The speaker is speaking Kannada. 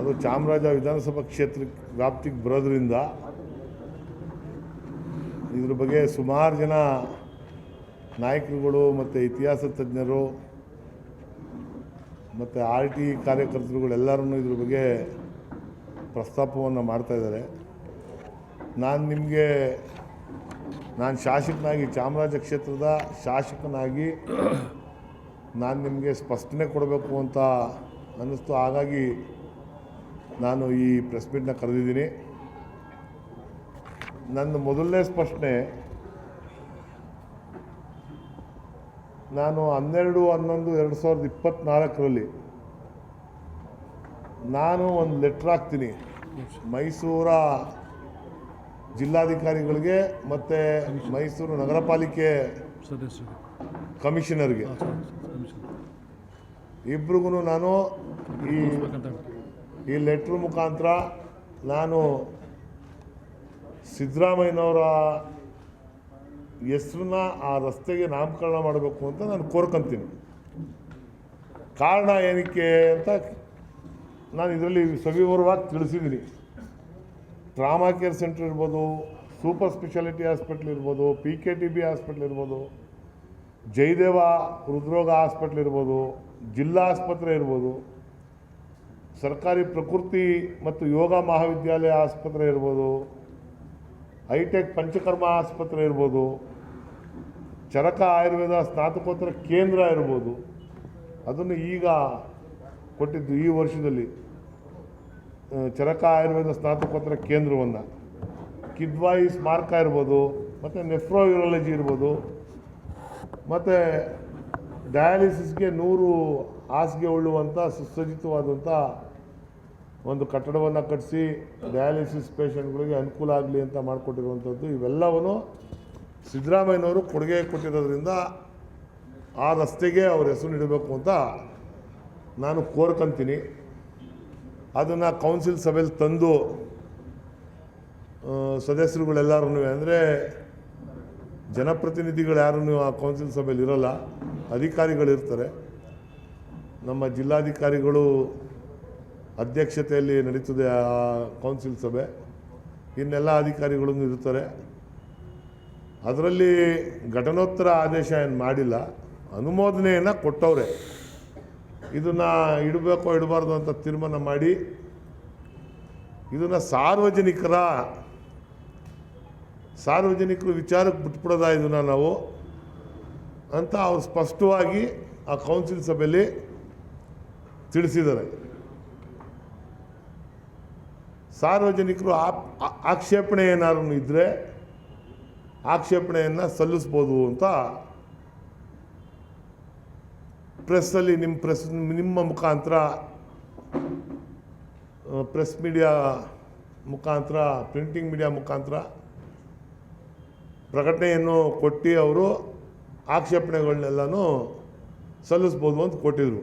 ಅದು ಚಾಮರಾಜ ವಿಧಾನಸಭಾ ಕ್ಷೇತ್ರ ವ್ಯಾಪ್ತಿಗೆ ಬರೋದ್ರಿಂದ ಇದ್ರ ಬಗ್ಗೆ ಸುಮಾರು ಜನ ನಾಯಕರುಗಳು ಮತ್ತು ಇತಿಹಾಸ ತಜ್ಞರು ಮತ್ತು ಆರ್ ಟಿ ಕಾರ್ಯಕರ್ತರುಗಳೆಲ್ಲರೂ ಇದ್ರ ಬಗ್ಗೆ ಪ್ರಸ್ತಾಪವನ್ನು ಮಾಡ್ತಾಯಿದ್ದಾರೆ ನಾನು ನಿಮಗೆ, ನಾನು ಶಾಸಕನಾಗಿ, ಚಾಮರಾಜ ಕ್ಷೇತ್ರದ ಶಾಸಕನಾಗಿ ನಾನು ನಿಮಗೆ ಸ್ಪಷ್ಟನೆ ಕೊಡಬೇಕು ಅಂತ ಅನ್ನಿಸ್ತು. ಹಾಗಾಗಿ ನಾನು ಈ ಪ್ರೆಸ್ ಮೀಟ್ನ ಕರೆದಿದ್ದೀನಿ. ನನ್ನ ಮೊದಲನೇ ಸ್ಪಷ್ಟನೆ ನಾನು ಹನ್ನೆರಡು, ಹನ್ನೊಂದು, ಎರಡು ಸಾವಿರದ ಇಪ್ಪತ್ತ್ನಾಲ್ಕರಲ್ಲಿ ನಾನು ಒಂದು ಲೆಟ್ರ್ ಹಾಕ್ತೀನಿ. ಮೈಸೂರ ಜಿಲ್ಲಾಧಿಕಾರಿಗಳಿಗೆ ಮತ್ತು ಮೈಸೂರು ನಗರ ಪಾಲಿಕೆ ಕಮಿಷನರ್ಗೆ. ಇಬ್ರಿಗೂ ನಾನು ಈ ಈ ಲೆಟ್ರ್ ಮುಖಾಂತರ ನಾನು ಸಿದ್ದರಾಮಯ್ಯನವರ ಹೆಸ್ರನ್ನ ಆ ರಸ್ತೆಗೆ ನಾಮಕರಣ ಮಾಡಬೇಕು ಅಂತ ನಾನು ಕೋರ್ಕೊಂತೀನಿ. ಕಾರಣ ಏನಕ್ಕೆ ಅಂತ ನಾನು ಇದರಲ್ಲಿ ಸವಿವರವಾಗಿ ತಿಳಿಸಿದ್ದೀನಿ. ಟ್ರಾಮಾ ಕೇರ್ ಸೆಂಟರ್ ಇರ್ಬೋದು, ಸೂಪರ್ ಸ್ಪೆಷಾಲಿಟಿ ಹಾಸ್ಪಿಟ್ಲ್ ಇರ್ಬೋದು, P K T B hospital ಇರ್ಬೋದು, ಜಯದೇವ ಹೃದ್ರೋಗ ಹಾಸ್ಪಿಟ್ಲ್ ಇರ್ಬೋದು, ಜಿಲ್ಲಾ ಆಸ್ಪತ್ರೆ ಇರ್ಬೋದು ಸರ್ಕಾರಿ ಪ್ರಕೃತಿ ಮತ್ತು ಯೋಗ ಮಹಾವಿದ್ಯಾಲಯ ಆಸ್ಪತ್ರೆ ಇರ್ಬೋದು ಹೈಟೆಕ್ ಪಂಚಕರ್ಮ ಆಸ್ಪತ್ರೆ ಇರ್ಬೋದು, ಚರಕ ಆಯುರ್ವೇದ ಸ್ನಾತಕೋತ್ತರ ಕೇಂದ್ರ ಇರ್ಬೋದು. ಅದನ್ನು ಈಗ ಕೊಟ್ಟಿದ್ದು ಈ ವರ್ಷದಲ್ಲಿ ಚರಕ ಆಯುರ್ವೇದ ಸ್ನಾತಕೋತ್ತರ ಕೇಂದ್ರವನ್ನು. ಕಿದ್ವಾಯಿ ಸ್ಮಾರಕ ಇರ್ಬೋದು, ಮತ್ತು ನೆಫ್ರೋ ಯೂರಾಲಜಿ ಇರ್ಬೋದು, ಮತ್ತು ಡಯಾಲಿಸಿಸ್ಗೆ ನೂರು ಹಾಸಿಗೆ ಉಳ್ಳುವಂಥ ಸುಸಜ್ಜಿತವಾದಂಥ ಒಂದು ಕಟ್ಟಡವನ್ನು ಕಟ್ಟಿಸಿ ಡಯಾಲಿಸಿಸ್ ಪೇಷಂಟ್ಗಳಿಗೆ ಅನುಕೂಲ ಆಗಲಿ ಅಂತ ಮಾಡಿಕೊಟ್ಟಿರುವಂಥದ್ದು. ಇವೆಲ್ಲವನ್ನು ಸಿದ್ದರಾಮಯ್ಯನವರು ಕೊಡುಗೆ ಕೊಟ್ಟಿರೋದ್ರಿಂದ ಆ ರಸ್ತೆಗೆ ಅವ್ರ ಹೆಸರು ನೀಡಬೇಕು ಅಂತ ನಾನು ಕೋರ್ಕೊಂತೀನಿ. ಅದನ್ನು ಕೌನ್ಸಿಲ್ ಸಭೆಯಲ್ಲಿ ತಂದು ಸದಸ್ಯರುಗಳೆಲ್ಲರೂ ಅಂದರೆ ಜನಪ್ರತಿನಿಧಿಗಳು ಯಾರೂ ಆ ಕೌನ್ಸಿಲ್ ಸಭೆಯಲ್ಲಿ ಇರೋಲ್ಲ, ಅಧಿಕಾರಿಗಳಿರ್ತಾರೆ. ನಮ್ಮ ಜಿಲ್ಲಾಧಿಕಾರಿಗಳು ಅಧ್ಯಕ್ಷತೆಯಲ್ಲಿ ನಡೀತದೆ ಆ ಕೌನ್ಸಿಲ್ ಸಭೆ. ಇನ್ನೆಲ್ಲ ಅಧಿಕಾರಿಗಳು ಇರ್ತಾರೆ. ಅದರಲ್ಲಿ ಘಟನೋತ್ತರ ಆದೇಶ ಏನು ಮಾಡಿಲ್ಲ, ಅನುಮೋದನೆಯನ್ನು ಕೊಟ್ಟವ್ರೆ. ಇದನ್ನು ಇಡಬೇಕೋ ಇಡಬಾರ್ದು ಅಂತ ತೀರ್ಮಾನ ಮಾಡಿ, ಇದನ್ನು ಸಾರ್ವಜನಿಕರ, ಸಾರ್ವಜನಿಕರು ವಿಚಾರಕ್ಕೆ ಬಿಟ್ಬಿಡೋದ ಇದನ್ನು ನಾವು ಅಂತ ಅವ್ರು ಸ್ಪಷ್ಟವಾಗಿ ಆ ಕೌನ್ಸಿಲ್ ಸಭೆಯಲ್ಲಿ ತಿಳಿಸಿದ್ದಾರೆ. ಸಾರ್ವಜನಿಕರು ಆಪ್ ಆಕ್ಷೇಪಣೆ ಏನಾದ್ರು ಇದ್ದರೆ ಆಕ್ಷೇಪಣೆಯನ್ನು ಸಲ್ಲಿಸ್ಬೋದು ಅಂತ ಪ್ರೆಸ್ಸಲ್ಲಿ ನಿಮ್ಮ ಪ್ರೆಸ್ ನಿಮ್ಮ ಮುಖಾಂತರ ಪ್ರೆಸ್ ಮೀಡಿಯಾ ಮುಖಾಂತರ, ಪ್ರಿಂಟಿಂಗ್ ಮೀಡಿಯಾ ಮುಖಾಂತರ ಪ್ರಕಟಣೆಯನ್ನು ಕೊಟ್ಟು ಅವರು ಆಕ್ಷೇಪಣೆಗಳನ್ನೆಲ್ಲನೂ ಸಲ್ಲಿಸ್ಬೋದು ಅಂತ ಕೊಟ್ಟಿದ್ರು.